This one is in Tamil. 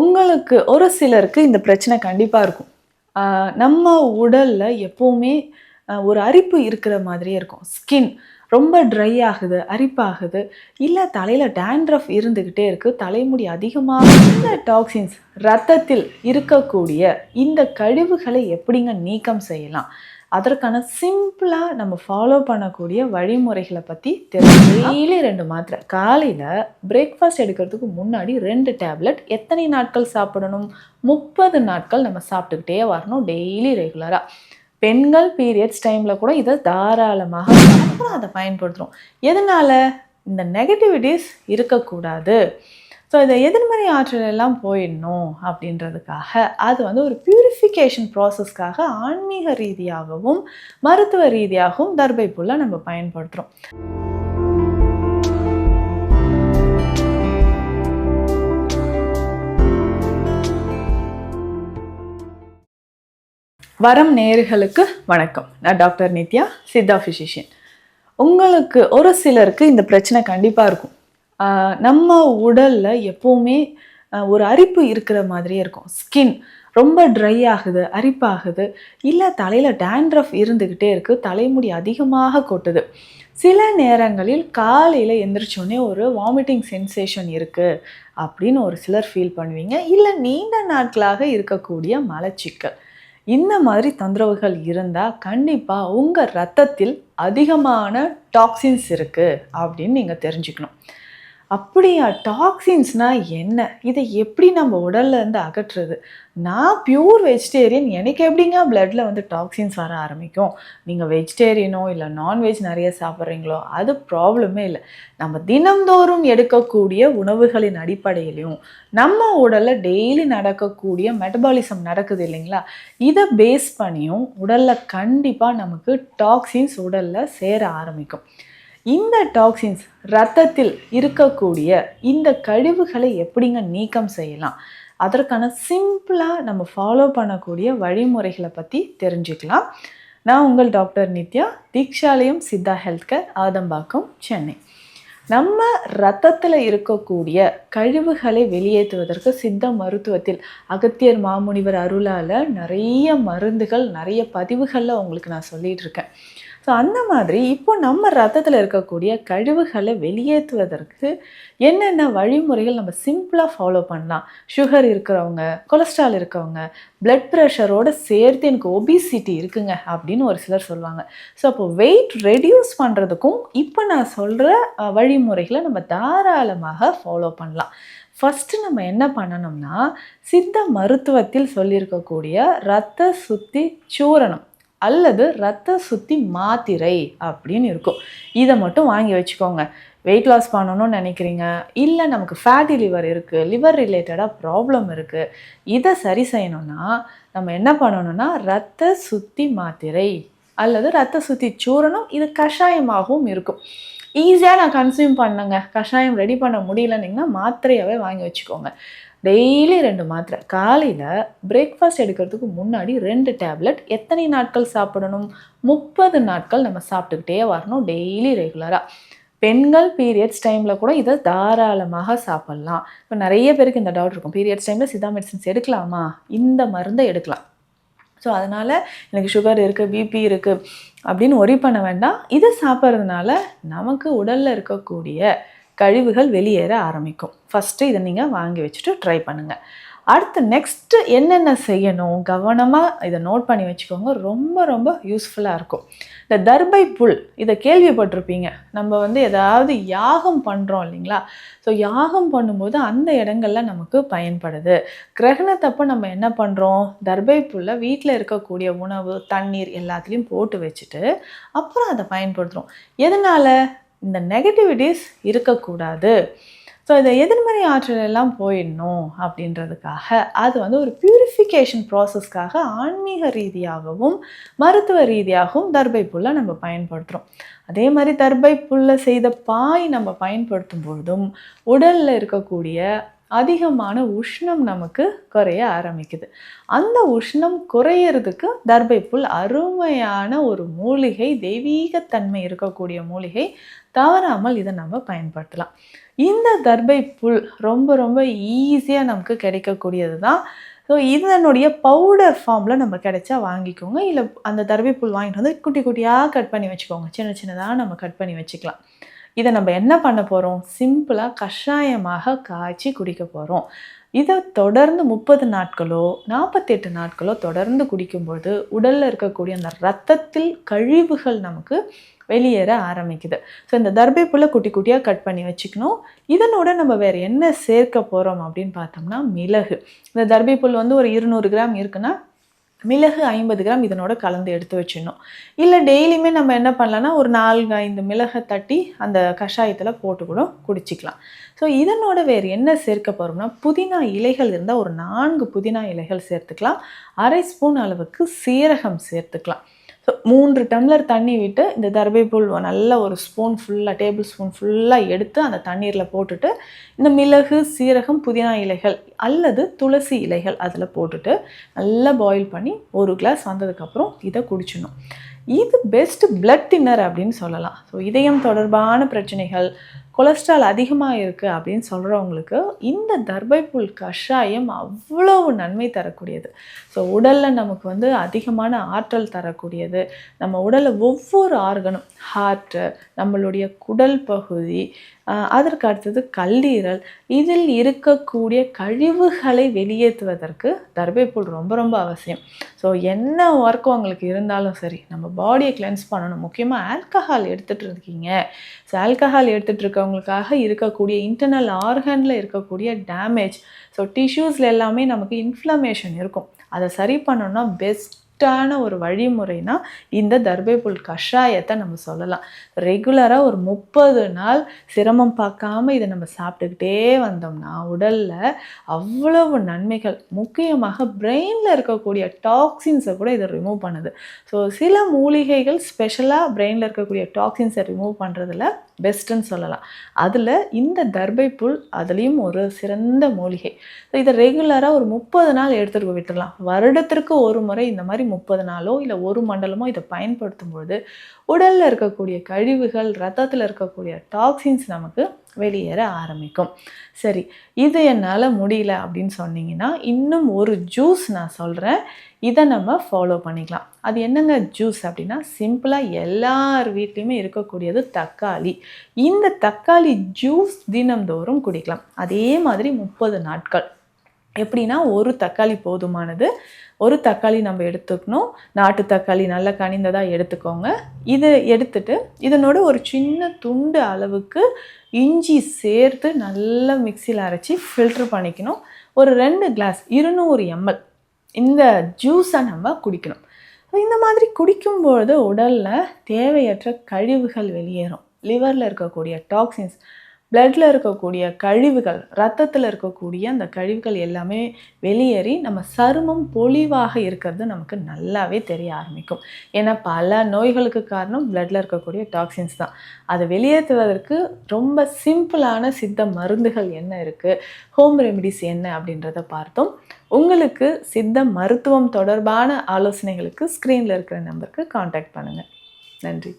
உங்களுக்கு ஒரு சிலருக்கு இந்த பிரச்சனை கண்டிப்பாக இருக்கும். நம்ம உடலில் எப்போவுமே ஒரு அரிப்பு இருக்கிற மாதிரியே இருக்கும். ஸ்கின் ரொம்ப ட்ரை ஆகுது அரிப்பாகுது. இல்லை தலையில் டேண்ட்ரஃப் இருந்துக்கிட்டே இருக்குது தலைமுடி அதிகமாக இந்த டாக்ஸின்ஸ் ரத்தத்தில் இருக்கக்கூடிய இந்த கழிவுகளை எப்படிங்க நீக்கம் செய்யலாம்? அதற்கான சிம்பிளாக நம்ம ஃபாலோ பண்ணக்கூடிய வழிமுறைகளை பற்றி தெரிஞ்சு டெய்லி ரெண்டு மாத்திரை. காலையில் பிரேக்ஃபாஸ்ட் எடுக்கிறதுக்கு முன்னாடி ரெண்டு டேப்லெட் எத்தனை நாட்கள் சாப்பிடணும்? முப்பது நாட்கள் நம்ம சாப்பிட்டுக்கிட்டே வரணும் டெய்லி ரெகுலராக பெண்கள் பீரியட்ஸ் டைமில் கூட இதை தாராளமாக அப்புறம் அதை பயன்படுத்துகிறோம் எதனால்? இந்த நெகட்டிவிட்டிஸ் இருக்கக்கூடாது. ஸோ இந்த எதிர்மறை ஆற்றல் எல்லாம் போயிடணும் அப்படின்றதுக்காக அது வந்து ஒரு பியூரிஃபிகேஷன் ப்ராசஸ்க்காக ஆன்மீக ரீதியாகவும் மருத்துவ ரீதியாகவும் தர்பை புல்லை நம்ம பயன்படுத்துகிறோம் வரம் நேர்களுக்கு வணக்கம். நான் டாக்டர் நித்யா சித்தா ஃபிசிஷியன் உங்களுக்கு ஒரு சிலருக்கு இந்த பிரச்சனை கண்டிப்பாக இருக்கும். நம்ம உடலில் எப்போவுமே ஒரு அரிப்பு இருக்கிற மாதிரியே இருக்கும். ஸ்கின் ரொம்ப ட்ரை ஆகுது அரிப்பாகுது. இல்லை தலையில் டேண்ட்ரஃப் இருந்துக்கிட்டே இருக்குது தலைமுடி அதிகமாக கொட்டுது. சில நேரங்களில் காலையில் எந்திரிச்சோடனே ஒரு வாமிட்டிங் சென்சேஷன் இருக்குது அப்படின்னு ஒரு சிலர் ஃபீல் பண்ணுவீங்க. இல்லை நீண்ட நாட்களாக இருக்கக்கூடிய மலச்சிக்கல். இந்த மாதிரி தொந்தரவுகள் இருந்தால் கண்டிப்பாக உங்கள் ரத்தத்தில் அதிகமான டாக்ஸின்ஸ் இருக்குது அப்படின்னு நீங்கள் தெரிஞ்சுக்கணும். அப்படியா? டாக்ஸின்ஸ்னால் என்ன? இதை எப்படி நம்ம உடல்லேருந்து அகற்றுறது? நான் பியூர் வெஜிடேரியன் எனக்கு எப்படிங்க பிளட்டில் வந்து டாக்ஸின்ஸ் வர ஆரம்பிக்கும்? நீங்கள் வெஜிடேரியனோ இல்லை நான்வெஜ் நிறைய சாப்பிட்றீங்களோ அது ப்ராப்ளமே இல்லை. நம்ம தினம்தோறும் எடுக்கக்கூடிய உணவுகளின் அடிப்படையிலையும் நம்ம உடலில் டெய்லி நடக்கக்கூடிய மெட்டபாலிசம் நடக்குது இல்லைங்களா? இதை பேஸ் பண்ணியும் உடலில் கண்டிப்பாக நமக்கு டாக்ஸின்ஸ் உடலில் சேர ஆரம்பிக்கும். இந்த டாக்ஸின்ஸ் ரத்தத்தில் இருக்கக்கூடிய இந்த கழிவுகளை எப்படிங்க நீக்கம் செய்யலாம்? அதற்கான சிம்பிளாக நம்ம ஃபாலோ பண்ணக்கூடிய வழிமுறைகளை பற்றி தெரிஞ்சுக்கலாம். நான் உங்கள் doctor Nithya Deekshalayam Siddha health care Adambakkam Chennai. நம்ம ரத்தத்தில் இருக்கக்கூடிய கழிவுகளை வெளியேற்றுவதற்கு சித்த மருத்துவத்தில் அகத்தியர் மாமுனிவர் அருளால் நிறைய மருந்துகள் நிறைய பதிவுகளில் உங்களுக்கு நான் சொல்லிகிட்ருக்கேன் இருக்கேன். ஸோ அந்த மாதிரி இப்போ நம்ம ரத்தத்தில் இருக்கக்கூடிய கழிவுகளை வெளியேற்றுவதற்கு என்னென்ன வழிமுறைகள் நம்ம சிம்பிளாக ஃபாலோ பண்ணலாம்? சுகர் இருக்கிறவங்க கொலஸ்ட்ரால் இருக்கவங்க பிளட் ப்ரெஷரோட சேர்த்து எனக்கு ஒபிசிட்டி இருக்குங்க அப்படின்னு ஒரு சிலர் சொல்லுவாங்க. ஸோ அப்போ வெயிட் ரெடியூஸ் பண்ணுறதுக்கும் இப்போ நான் சொல்கிற வழிமுறைகளை நம்ம தாராளமாக ஃபாலோ பண்ணலாம். ஃபஸ்ட்டு நம்ம என்ன பண்ணணும்னா சித்த மருத்துவத்தில் சொல்லியிருக்கக்கூடிய ரத்த சுத்தி சூரணம். அல்லது ரத்த சுத்தி மாத்திரை அப்படின்னு இருக்கும். இதை மட்டும் வாங்கி வச்சுக்கோங்க. வெயிட் லாஸ் பண்ணணும்னு நினைக்கிறீங்க. இல்லை நமக்கு ஃபேட்டி லிவர் இருக்குது லிவர் ரிலேட்டடாக ப்ராப்ளம் இருக்குது இதை சரி செய்யணும்னா நம்ம என்ன பண்ணணும்னா ரத்த சுத்தி மாத்திரை அல்லது ரத்த சுத்தி சூரணம் இது கஷாயமாகவும் இருக்கும். ஈஸியாக நான் கன்சியூம் பண்ணுங்க. கஷாயம் ரெடி பண்ண முடியலன்னீங்கன்னா மாத்திரையாகவே வாங்கி வச்சுக்கோங்க. டெய்லி ரெண்டு மாத்திரை. காலையில் பிரேக்ஃபாஸ்ட் எடுக்கிறதுக்கு முன்னாடி ரெண்டு டேப்லெட் எத்தனை நாட்கள் சாப்பிடணும்? முப்பது நாட்கள் நம்ம சாப்பிட்டுக்கிட்டே வரணும் டெய்லி ரெகுலராக பெண்கள் பீரியட்ஸ் டைமில் கூட இதை தாராளமாக சாப்பிட்லாம். இப்போ நிறைய பேருக்கு இந்த டவுட் இருக்கும். பீரியட்ஸ் டைமில் சிதா மெடிசன்ஸ் எடுக்கலாமா? இந்த மருந்தை எடுக்கலாம். ஸோ அதனால் எனக்கு சுகர் இருக்குது பிபி இருக்குது அப்படின்னு ஒரி பண்ண வேண்டாம். இதை சாப்பிட்றதுனால நமக்கு உடலில் இருக்கக்கூடிய கழிவுகள் வெளியேற ஆரம்பிக்கும். ஃபஸ்ட்டு இதை நீங்கள் வாங்கி வச்சுட்டு ட்ரை பண்ணுங்கள் அடுத்து நெக்ஸ்ட்டு என்னென்ன செய்யணும்? கவனமாக இதை நோட் பண்ணி வச்சுக்கோங்க. ரொம்ப ரொம்ப யூஸ்ஃபுல்லாக இருக்கும். இந்த தர்பை புல் இதை கேள்விப்பட்டிருப்பீங்க. நம்ம வந்து ஏதாவது யாகம் பண்ணுறோம் இல்லைங்களா? ஸோ யாகம் பண்ணும்போது அந்த இடங்கள்ல நமக்கு பயன்படுது. கிரகணத்தப்போ நம்ம என்ன பண்ணுறோம் தர்பை புல்லை வீட்டில் இருக்கக்கூடிய உணவு தண்ணீர் எல்லாத்துலேயும் போட்டு வச்சுட்டு அப்புறம் அதை பயன்படுத்துகிறோம் எதனால்? இந்த நெகட்டிவிட்டிஸ் இருக்கக்கூடாது. ஸோ இந்த எதிர்மறை ஆற்றல் எல்லாம் போயிடணும் அப்படின்றதுக்காக அது வந்து ஒரு பியூரிஃபிகேஷன் ப்ராசஸ்க்காக ஆன்மீக ரீதியாகவும் மருத்துவ ரீதியாகவும் தர்பை புல்லை நம்ம பயன்படுத்துகிறோம் அதே மாதிரி தர்பை புல்லை செய்த பாய் நம்ம பயன்படுத்தும் பொழுதும் உடலில் இருக்கக்கூடிய அதிகமான உஷ்ணம் நமக்கு குறைய ஆரம்பிக்குது. அந்த உஷ்ணம் குறையிறதுக்கு தர்பை புல் அருமையான ஒரு மூலிகை தெய்வீகத்தன்மை இருக்கக்கூடிய மூலிகை தவறாமல் இதை நம்ம பயன்படுத்தலாம். இந்த தர்பை புல் ரொம்ப ரொம்ப ஈஸியாக நமக்கு கிடைக்கக்கூடியது தான். ஸோ இதனுடைய பவுடர் ஃபார்மில் நம்ம கிடைச்சா வாங்கிக்கோங்க. இல்லை அந்த தர்பை புல் வாங்கிட்டு வந்து குட்டி குட்டியாக கட் பண்ணி வச்சுக்கோங்க. சின்ன சின்னதாக நம்ம கட் பண்ணி வச்சுக்கலாம். இதை நம்ம என்ன பண்ண போகிறோம் சிம்பிளாக கஷாயமாக காய்ச்சி குடிக்க போகிறோம் இதை தொடர்ந்து முப்பது நாட்களோ நாற்பத்தெட்டு நாட்களோ தொடர்ந்து குடிக்கும்போது உடலில் இருக்கக்கூடிய அந்த ரத்தத்தில் கழிவுகள் நமக்கு வெளியேற ஆரம்பிக்குது. ஸோ இந்த தர்பைப்புள்ள குட்டி குட்டியாக கட் பண்ணி வச்சுக்கணும். இதனோட நம்ம வேறு என்ன சேர்க்க போகிறோம் அப்படின்னு பார்த்தோம்னா மிளகு. இந்த தர்பைப்புல் புல் வந்து ஒரு இருநூறு கிராம் இருக்குன்னா மிளகு ஐம்பது கிராம் இதனோட கலந்து எடுத்து வச்சிடணும். இல்லை டெய்லியுமே நம்ம என்ன பண்ணலாம்னா ஒரு நான்கு ஐந்து மிளகை தட்டி அந்த கஷாயத்தில் போட்டு கூட குடிச்சிக்கலாம். ஸோ இதனோட வேறு என்ன சேர்க்க போகிறோம்னா புதினா இலைகள் இருந்தால் ஒரு நான்கு புதினா இலைகள் சேர்த்துக்கலாம். அரை ஸ்பூன் அளவுக்கு சீரகம் சேர்த்துக்கலாம். ஸோ மூன்று டம்ளர் தண்ணி விட்டு இந்த தர்பைப்புல் நல்ல ஒரு ஸ்பூன் ஃபுல்லாக டேபிள் ஸ்பூன் ஃபுல்லாக எடுத்து அந்த தண்ணீரில் போட்டுட்டு இந்த மிளகு சீரகம் புதினா இலைகள் அல்லது துளசி இலைகள் அதில் போட்டுட்டு நல்லா பாயில் பண்ணி ஒரு கிளாஸ் வந்ததுக்கப்புறம் இதை குடிச்சிடணும். இது பெஸ்ட் பிளட் தின்னர் அப்படின்னு சொல்லலாம். ஸோ இதயம் தொடர்பான பிரச்சனைகள் கொலஸ்ட்ரால் அதிகமாக இருக்குது அப்படின்னு சொல்கிறவங்களுக்கு இந்த தர்பைப்புல் கஷாயம் அவ்வளவு நன்மை தரக்கூடியது. ஸோ உடலில் நமக்கு வந்து அதிகமான ஆற்றல் தரக்கூடியது. நம்ம உடலில் ஒவ்வொரு ஆர்கனும் ஹார்ட்டு நம்மளுடைய குடல் பகுதி அதற்கு அடுத்தது கல்லீரல். இதில் இருக்கக்கூடிய கழிவுகளை வெளியேற்றுவதற்கு தர்பைப்புல் ரொம்ப ரொம்ப அவசியம். ஸோ என்ன ஒர்க் உங்களுக்கு இருந்தாலும் சரி நம்ம பாடியை கிளென்ஸ் பண்ணணும். முக்கியமாக ஆல்கஹால் எடுத்துகிட்டு இருக்கீங்க. ஸோ ஆல்கஹால் எடுத்துகிட்டு இருக்கவங்களுக்காக இருக்கக்கூடிய இன்டர்னல் ஆர்கனில் இருக்கக்கூடிய டேமேஜ் ஸோ டிஷ்யூஸில் எல்லாமே நமக்கு இன்ஃப்ளமேஷன் இருக்கும். அதை சரி பண்ணணும்னா பெஸ்ட் கரெக்டான ஒரு வழிமுறைனா இந்த தர்பைப்புல் கஷாயத்தை நம்ம சொல்லலாம். ரெகுலராக ஒரு முப்பது நாள் சிரமம் பார்க்காம இதை நம்ம சாப்பிட்டுக்கிட்டே வந்தோம்னா உடலில் அவ்வளவு நன்மைகள். முக்கியமாக பிரெயினில் இருக்கக்கூடிய டாக்ஸின்ஸை கூட இதை ரிமூவ் பண்ணுது. ஸோ சில மூலிகைகள் ஸ்பெஷலாக பிரெயினில் இருக்கக்கூடிய டாக்ஸின்ஸை ரிமூவ் பண்ணுறதுல பெஸ்ட்டுன்னு சொல்லலாம். அதில் இந்த தர்பை புல் அதுலேயும் ஒரு சிறந்த மூலிகை. ஸோ இதை ரெகுலராக ஒரு முப்பது நாள் எடுத்துகிட்டு விட்டுடலாம் வருடத்திற்கு ஒரு முறை இந்த மாதிரி முப்பது நாளோ இல்லை ஒரு மண்டலமோ இதை பயன்படுத்தும் பொழுது உடலில் இருக்கக்கூடிய கழிவுகள் ரத்தத்தில் இருக்கக்கூடிய டாக்ஸின்ஸ் நமக்கு வெளியேற ஆரம்பிக்கும். சரி இது என்னால் முடியல அப்படின்னு சொன்னீங்கன்னா இன்னும் ஒரு ஜூஸ் நான் சொல்கிறேன் இதை நம்ம ஃபாலோ பண்ணிக்கலாம். அது என்னங்க ஜூஸ் அப்படின்னா சிம்பிளாக எல்லார் வீட்லேயுமே இருக்கக்கூடியது தக்காளி. இந்த தக்காளி ஜூஸ் தினம்தோறும் குடிக்கலாம். அதே மாதிரி முப்பது நாட்கள். எப்படின்னா ஒரு தக்காளி போதுமானது. ஒரு தக்காளி நம்ம எடுத்துக்கணும். நாட்டு தக்காளி நல்லா கனிந்ததாக எடுத்துக்கோங்க. இது எடுத்துட்டு இதனோட ஒரு சின்ன துண்டு அளவுக்கு இஞ்சி சேர்த்து நல்லா மிக்சியில் அரைச்சி ஃபில்ட்ரு பண்ணிக்கணும். ஒரு ரெண்டு கிளாஸ் இருநூறு எம்எல் இந்த ஜூஸை நம்ம குடிக்கணும். இந்த மாதிரி குடிக்கும்பொழுது உடலில் தேவையற்ற கழிவுகள் வெளியேறும். லிவரில் இருக்கக்கூடிய டாக்ஸின்ஸ் பிளட்டில் இருக்கக்கூடிய கழிவுகள் ரத்தத்தில் இருக்கக்கூடிய அந்த கழிவுகள் எல்லாமே வெளியேறி நம்ம சருமம் பொலிவாக இருக்கிறது நமக்கு நல்லாவே தெரிய ஆரம்பிக்கும். ஏன்னா பல நோய்களுக்கு காரணம் பிளட்டில் இருக்கக்கூடிய டாக்ஸின்ஸ் தான். அதை வெளியேற்றுவதற்கு ரொம்ப சிம்பிளான சித்த மருந்துகள் என்ன இருக்குது ஹோம் ரெமிடிஸ் என்ன அப்படின்றத பார்த்தோம். உங்களுக்கு சித்த மருத்துவம் தொடர்பான ஆலோசனைகளுக்கு ஸ்க்ரீனில் இருக்கிற நம்பருக்கு காண்டாக்ட் பண்ணுங்கள் நன்றி.